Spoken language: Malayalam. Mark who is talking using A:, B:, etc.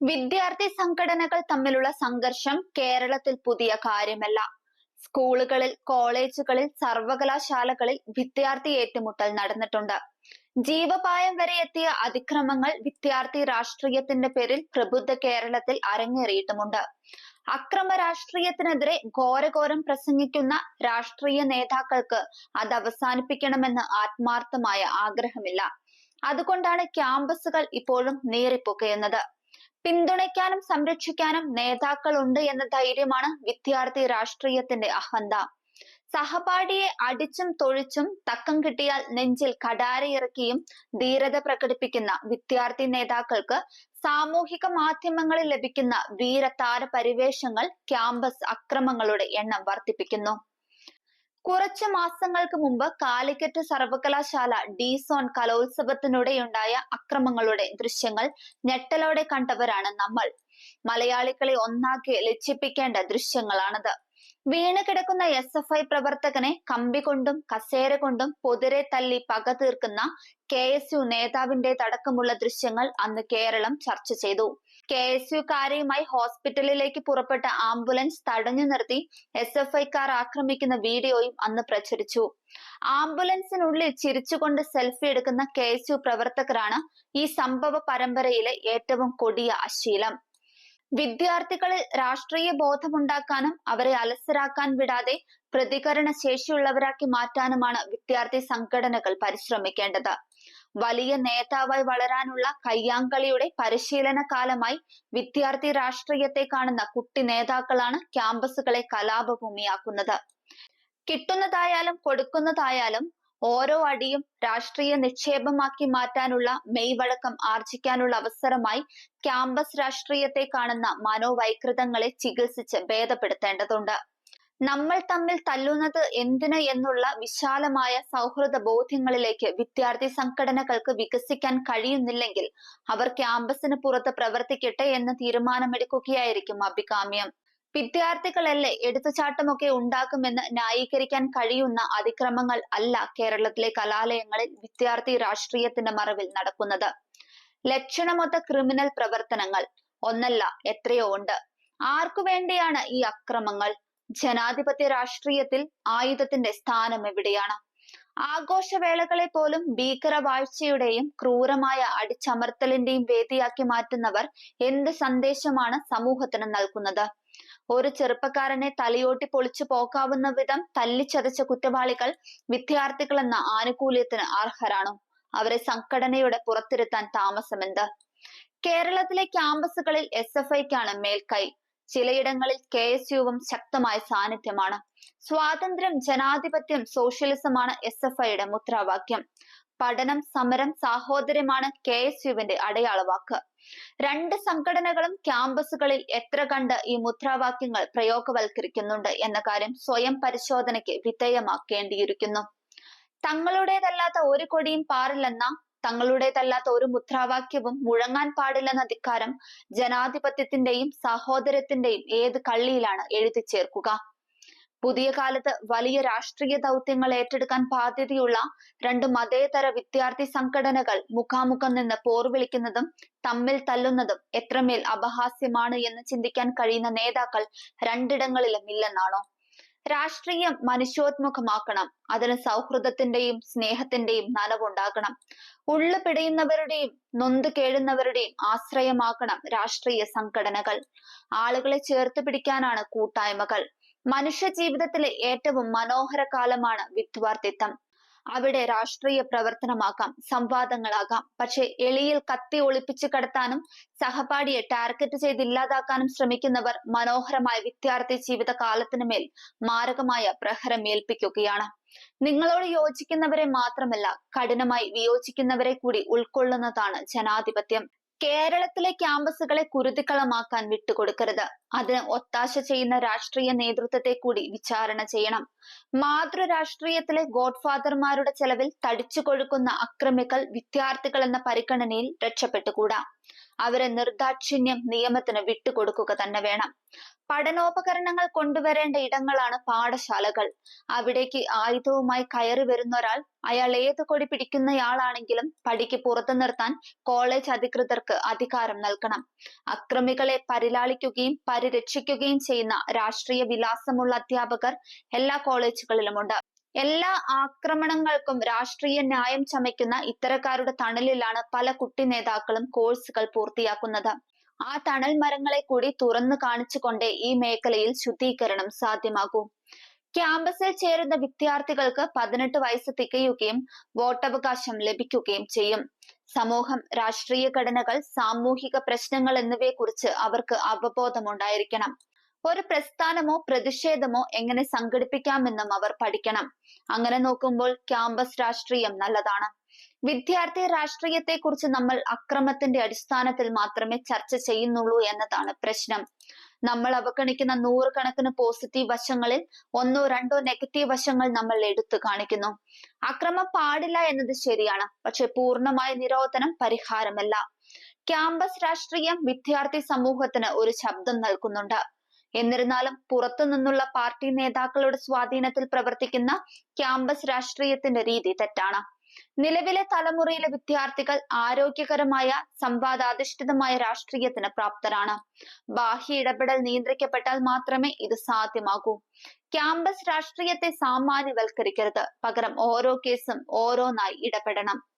A: വിദ്യാർത്ഥി സംഘടനകൾ തമ്മിലുള്ള സംഘർഷം കേരളത്തിൽ പുതിയ കാര്യമല്ല. സ്കൂളുകളിൽ കോളേജുകളിൽ സർവകലാശാലകളിൽ വിദ്യാർത്ഥി ഏറ്റുമുട്ടൽ നടന്നിട്ടുണ്ട്. ജീവപായം വരെ എത്തിയ അതിക്രമങ്ങൾ വിദ്യാർത്ഥി രാഷ്ട്രീയത്തിന്റെ പേരിൽ പ്രബുദ്ധ കേരളത്തിൽ അരങ്ങേറിയിട്ടുമുണ്ട്. അക്രമ രാഷ്ട്രീയത്തിനെതിരെ ഘോരഘോരം പ്രസംഗിക്കുന്ന രാഷ്ട്രീയ നേതാക്കൾക്ക് അത് അവസാനിപ്പിക്കണമെന്ന് ആത്മാർത്ഥമായ ആഗ്രഹമില്ല. അതുകൊണ്ടാണ് ക്യാമ്പസുകൾ ഇപ്പോഴും നീറിപ്പൊക്കയുന്നത്. പിന്തുണയ്ക്കാനും സംരക്ഷിക്കാനും നേതാക്കളുണ്ട് എന്ന ധൈര്യമാണ് വിദ്യാർത്ഥി രാഷ്ട്രീയത്തിന്റെ അഹന്ത. സഹപാഠിയെ അടിച്ചും തൊഴിച്ചും തക്കം കിട്ടിയാൽ നെഞ്ചിൽ കടാരയിറക്കിയും ധീരത പ്രകടിപ്പിക്കുന്ന വിദ്യാർത്ഥി നേതാക്കൾക്ക് സാമൂഹിക മാധ്യമങ്ങളിൽ ലഭിക്കുന്ന വീരതാര പരിവേഷങ്ങൾ ക്യാമ്പസ് അക്രമങ്ങളുടെ എണ്ണം വർദ്ധിപ്പിക്കുന്നു. കുറച്ച് മാസങ്ങൾക്ക് മുമ്പ് കാലിക്കറ്റ് സർവകലാശാല ഡി സോൺ കലോത്സവത്തിനിടെയുണ്ടായ അക്രമങ്ങളുടെ ദൃശ്യങ്ങൾ ഞെട്ടലോടെ കണ്ടവരാണ് നമ്മൾ. മലയാളികളെ ഒന്നാക്കി ലജ്ജിപ്പിക്കേണ്ട ദൃശ്യങ്ങളാണത്. വീണ് കിടക്കുന്ന എസ് എഫ് ഐ പ്രവർത്തകനെ കമ്പി കൊണ്ടും കസേര കൊണ്ടും പൊതിരെ തല്ലി പക തീർക്കുന്ന കെ എസ് യു നേതാവിന്റെ തടക്കമുള്ള ദൃശ്യങ്ങൾ അന്ന് കേരളം ചർച്ച ചെയ്തു. കെ എസ് യുക്കാരെയുമായി ഹോസ്പിറ്റലിലേക്ക് പുറപ്പെട്ട ആംബുലൻസ് തടഞ്ഞു നിർത്തി എസ് എഫ് ഐക്കാർ ആക്രമിക്കുന്ന വീഡിയോയും അന്ന് പ്രചരിച്ചു. ആംബുലൻസിനുള്ളിൽ ചിരിച്ചുകൊണ്ട് സെൽഫി എടുക്കുന്ന കെ എസ് യു പ്രവർത്തകരാണ് ഈ സംഭവ പരമ്പരയിലെ ഏറ്റവും കൊടിയ അശീലം വിദ്യാർത്ഥികളിൽ രാഷ്ട്രീയ ബോധമുണ്ടാക്കാനും അവരെ അലസരാക്കാൻ വിടാതെ പ്രതികരണ ശേഷിയുള്ളവരാക്കി മാറ്റാനുമാണ് വിദ്യാർത്ഥി സംഘടനകൾ പരിശ്രമിക്കേണ്ടത്. വലിയ നേതാവായി വളരാനുള്ള കയ്യാങ്കളിയുടെ പരിശീലന കാലമായി വിദ്യാർത്ഥി രാഷ്ട്രീയത്തെ കാണുന്ന കുട്ടി നേതാക്കളാണ് ക്യാമ്പസുകളെ കലാപഭൂമിയാക്കുന്നത്. കിട്ടുന്നതായാലും കൊടുക്കുന്നതായാലും ഓരോ അടിയും രാഷ്ട്രീയ നിക്ഷേപമാക്കി മാറ്റാനുള്ള മെയ്വഴക്കം ആർജിക്കാനുള്ള അവസരമായി ക്യാമ്പസ് രാഷ്ട്രീയത്തെ കാണുന്ന മനോവൈകൃതങ്ങളെ ചികിത്സിച്ച് ഭേദപ്പെടുത്തേണ്ടതുണ്ട്. നമ്മൾ തമ്മിൽ തല്ലുന്നത് എന്തിന് എന്നുള്ള വിശാലമായ സൗഹൃദ ബോധ്യങ്ങളിലേക്ക് വിദ്യാർത്ഥി സംഘടനകൾക്ക് വികസിക്കാൻ കഴിയുന്നില്ലെങ്കിൽ അവർ ക്യാമ്പസിന് പുറത്ത് പ്രവർത്തിക്കട്ടെ എന്ന് തീരുമാനമെടുക്കുകയായിരിക്കും അഭികാമ്യം. വിദ്യാർത്ഥികളല്ലേ എടുത്തുചാട്ടമൊക്കെ ഉണ്ടാക്കുമെന്ന് ന്യായീകരിക്കാൻ കഴിയുന്ന അതിക്രമങ്ങൾ അല്ല കേരളത്തിലെ കലാലയങ്ങളിൽ വിദ്യാർത്ഥി രാഷ്ട്രീയത്തിന്റെ മറവിൽ നടക്കുന്നത്. ലക്ഷണമൊത്ത ക്രിമിനൽ പ്രവർത്തനങ്ങൾ ഒന്നല്ല എത്രയോ ഉണ്ട്. ആർക്കു വേണ്ടിയാണ് ഈ അക്രമങ്ങൾ? ജനാധിപത്യ രാഷ്ട്രീയത്തിൽ ആയുധത്തിന്റെ സ്ഥാനം എവിടെയാണ്? ആഘോഷവേളകളെ പോലും ഭീകരവാഴ്ചയുടെയും ക്രൂരമായ അടിച്ചമർത്തലിന്റെയും വേദിയാക്കി മാറ്റുന്നവർ എന്ത് സന്ദേശമാണ് സമൂഹത്തിന് നൽകുന്നത്? ഒരു ചെറുപ്പക്കാരനെ തലയോട്ടി പൊളിച്ചു പോക്കാവുന്ന വിധം തല്ലിച്ചതച്ച കുറ്റവാളികൾ വിദ്യാർത്ഥികളെന്ന ആനുകൂല്യത്തിന് അർഹരാണോ? അവരെ സംഘടനയുടെ പുറത്തിരുത്താൻ താമസമെന്ത് കേരളത്തിലെ ക്യാമ്പസുകളിൽ എസ് എഫ് ഐക്കാണ് മേൽക്കൈ. ചിലയിടങ്ങളിൽ കെ എസ് യുവും ശക്തമായ സാന്നിധ്യമാണ്. സ്വാതന്ത്ര്യം ജനാധിപത്യം സോഷ്യലിസമാണ് എസ് എഫ് ഐയുടെ മുദ്രാവാക്യം. പഠനം സമരം സാഹോദര്യമാണ് കെ എസ് യുവിന്റെ അടയാളവാക്ക്. രണ്ട് സംഘടനകളും ക്യാമ്പസുകളിൽ എത്ര കണ്ട് ഈ മുദ്രാവാക്യങ്ങൾ പ്രയോഗവൽക്കരിക്കുന്നുണ്ട് എന്ന കാര്യം സ്വയം പരിശോധനയ്ക്ക് വിധേയമാക്കേണ്ടിയിരിക്കുന്നു. തങ്ങളുടേതല്ലാത്ത ഒരു കൊടിയും പാറില്ലെന്ന തങ്ങളുടേതല്ലാത്ത ഒരു മുദ്രാവാക്യവും മുഴങ്ങാൻ പാടില്ലെന്ന ധിക്കാരം ജനാധിപത്യത്തിന്റെയും സഹോദരത്തിന്റെയും ഏത് കള്ളിയിലാണ് എഴുതി ചേർക്കുക? പുതിയ കാലത്ത് വലിയ രാഷ്ട്രീയ ദൗത്യങ്ങൾ ഏറ്റെടുക്കാൻ ബാധ്യതയുള്ള രണ്ട് മതേതര വിദ്യാർത്ഥി സംഘടനകൾ മുഖാമുഖം നിന്ന് പോർവിളിക്കുന്നതും തമ്മിൽ തല്ലുന്നതും എത്രമേൽ അപഹാസ്യമാണ് എന്ന് ചിന്തിക്കാൻ കഴിയുന്ന നേതാക്കൾ രണ്ടിടങ്ങളിലും ഇല്ലെന്നാണോ? രാഷ്ട്രീയം മനുഷ്യോത്മുഖമാക്കണം അതിന് സൗഹൃദത്തിന്റെയും സ്നേഹത്തിന്റെയും നനവുണ്ടാകണം. ഉള്ളു പിടയുന്നവരുടെയും നൊന്ത് കേഴുന്നവരുടെയും ആശ്രയമാക്കണം രാഷ്ട്രീയ സംഘടനകൾ. ആളുകളെ ചേർത്ത് പിടിക്കാനാണ് കൂട്ടായ്മകൾ. മനുഷ്യ ജീവിതത്തിലെ ഏറ്റവും മനോഹര കാലമാണ് വിദ്വാർത്ഥിത്വം അവിടെ രാഷ്ട്രീയ പ്രവർത്തനമാകാം സംവാദങ്ങളാകാം. പക്ഷെ എളിയിൽ കത്തി ഒളിപ്പിച്ച് കടത്താനും സഹപാഠിയെ ടാർഗറ്റ് ചെയ്ത് ഇല്ലാതാക്കാനും ശ്രമിക്കുന്നവർ മനോഹരമായ വിദ്യാർത്ഥി ജീവിത കാലത്തിനു മേൽ മാരകമായ പ്രഹരം ഏൽപ്പിക്കുകയാണ്. നിങ്ങളോട് യോജിക്കുന്നവരെ മാത്രമല്ല കഠിനമായി വിയോജിക്കുന്നവരെ കൂടി ഉൾക്കൊള്ളുന്നതാണ് ജനാധിപത്യം. കേരളത്തിലെ ക്യാമ്പസുകളെ കുരുതിക്കളമാക്കാൻ വിട്ടുകൊടുക്കരുത്. അതിന് ഒത്താശ ചെയ്യുന്ന രാഷ്ട്രീയ നേതൃത്വത്തെ കൂടി വിചാരണ ചെയ്യണം. മാതൃ രാഷ്ട്രീയത്തിലെ ഗോഡ്ഫാദർമാരുടെ ചെലവിൽ തടിച്ചു കൊഴുക്കുന്ന അക്രമികൾ വിദ്യാർത്ഥികൾ എന്ന പരിഗണനയിൽ രക്ഷപ്പെട്ടുകൂടാ. അവരെ നിർദാക്ഷിണ്യം നിയമത്തിന് വിട്ടുകൊടുക്കുക തന്നെ വേണം. പഠനോപകരണങ്ങൾ കൊണ്ടുവരേണ്ട ഇടങ്ങളാണ് പാഠശാലകൾ. അവിടേക്ക് ആയുധവുമായി കയറി വരുന്ന ഒരാൾ അയാൾ ഏത് കൊടി പിടിക്കുന്നയാളാണെങ്കിലും പടിക്ക് പുറത്തു നിർത്താൻ കോളേജ് അധികൃതർക്ക് അധികാരം നൽകണം. അക്രമികളെ പരിലാളിക്കുകയും പരിരക്ഷിക്കുകയും ചെയ്യുന്ന രാഷ്ട്രീയ വിലാസമുള്ള അധ്യാപകർ എല്ലാ കോളേജുകളിലുമുണ്ട്. എല്ലാ ആക്രമണങ്ങൾക്കും രാഷ്ട്രീയ ന്യായം ചമയ്ക്കുന്ന ഇത്തരക്കാരുടെ തണലിലാണ് പല കുട്ടി നേതാക്കളും കോഴ്സുകൾ പൂർത്തിയാക്കുന്നത്. ആ തണൽ മരങ്ങളെ കൂടി തുറന്നു കാണിച്ചുകൊണ്ടേ ഈ മേഖലയിൽ ശുദ്ധീകരണം സാധ്യമാകൂ. ക്യാമ്പസിൽ ചേരുന്ന വിദ്യാർത്ഥികൾക്ക് പതിനെട്ട് വയസ്സ് തികയുകയും വോട്ടവകാശം ലഭിക്കുകയും ചെയ്യും. സമൂഹം രാഷ്ട്രീയ ഘടനകൾ സാമൂഹിക പ്രശ്നങ്ങൾ എന്നിവയെക്കുറിച്ച് അവർക്ക് അവബോധമുണ്ടായിരിക്കണം. ഒരു പ്രസ്ഥാനമോ പ്രതിഷേധമോ എങ്ങനെ സംഘടിപ്പിക്കാമെന്നും അവർ പഠിക്കണം. അങ്ങനെ നോക്കുമ്പോൾ ക്യാമ്പസ് രാഷ്ട്രീയം നല്ലതാണ്. വിദ്യാർത്ഥി രാഷ്ട്രീയത്തെ കുറിച്ച് നമ്മൾ അക്രമത്തിന്റെ അടിസ്ഥാനത്തിൽ മാത്രമേ ചർച്ച ചെയ്യുന്നുള്ളൂ എന്നതാണ് പ്രശ്നം. നമ്മൾ അവഗണിക്കുന്ന നൂറുകണക്കിന് പോസിറ്റീവ് വശങ്ങളിൽ ഒന്നോ രണ്ടോ നെഗറ്റീവ് വശങ്ങൾ നമ്മൾ എടുത്തു കാണിക്കുന്നു. അക്രമം പാടില്ല എന്നത് ശരിയാണ് പക്ഷെ പൂർണമായ നിരോധനം പരിഹാരമല്ല. ക്യാമ്പസ് രാഷ്ട്രീയം വിദ്യാർത്ഥി സമൂഹത്തിന് ഒരു ശബ്ദം നൽകുന്നുണ്ട്. എന്നിരുന്നാലും പുറത്തു നിന്നുള്ള പാർട്ടി നേതാക്കളുടെ സ്വാധീനത്തിൽ പ്രവർത്തിക്കുന്ന ക്യാമ്പസ് രാഷ്ട്രീയത്തിന്റെ രീതി തെറ്റാണ്. നിലവിലെ തലമുറയിലെ വിദ്യാർത്ഥികൾ ആരോഗ്യകരമായ സംവാദാധിഷ്ഠിതമായ രാഷ്ട്രീയത്തിന് പ്രാപ്തരാണ്. ബാഹ്യ ഇടപെടൽ നിയന്ത്രിക്കപ്പെട്ടാൽ മാത്രമേ ഇത് സാധ്യമാകൂ. ക്യാമ്പസ് രാഷ്ട്രീയത്തെ സാമാന്യവൽക്കരിക്കരുത്. പകരം ഓരോ കേസും ഓരോന്നായി ഇടപെടണം.